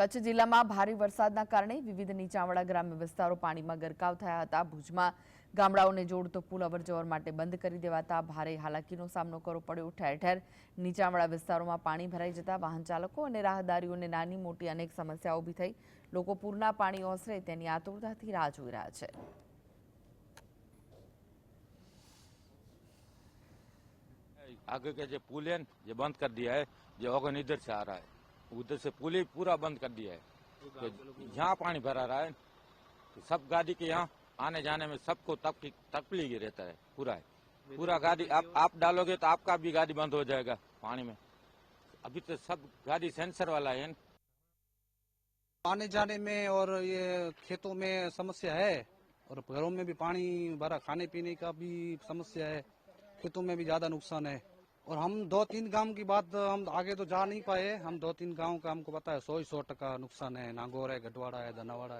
કચ્છ જિલ્લામાં ભારે વરસાદના કારણે વિવિધ નીચાણવાળા ગ્રામ્ય વિસ્તારો પાણીમાં ગરકાવ થયા હતા ભુજમાં ગામડાઓને જોડતો પુલ અવરજવર માટે બંધ કરી દેવાતા ભારે હાલાકીનો સામનો કરવો પડ્યો ઠેર ઠેર નીચાણવાળા વિસ્તારોમાં પાણી ભરાઈ જતા વાહન ચાલકો અને રાહદારીઓને નાની મોટી અનેક સમસ્યાઓ ઊભી થઈ લોકો પૂરના પાણી ઓસરે તેની આતુરતાથી રાહ જોઈ રહ્યા છે आगे के जो पुल है न, ये बंद कर दिया है जो ओगन इधर से आ रहा है उधर से पुल ही पूरा बंद कर दिया है। तो यहाँ पानी भरा रहा है। तो सब गाड़ी के यहाँ आने जाने में सबको तकलीफ़ रहता है, पूरा है। पूरा गाड़ी आप आप डालोगे तो आपका भी गाड़ी बंद हो जाएगा पानी में। अभी तो सब गाड़ी सेंसर वाला है। आने जाने में और ये खेतों में समस्या है और घरों में भी पानी भरा खाने पीने का भी समस्या है। खेतों में भी ज़्यादा नुकसान है। और हम दो तीन गाँव की बात, हम आगे तो जा नहीं पाए। हम दो तीन गाँव का हमको पता है, सौ ही सौ टका नुकसान है। नागौर है, गढ़वाड़ा है धनावाड़ा है।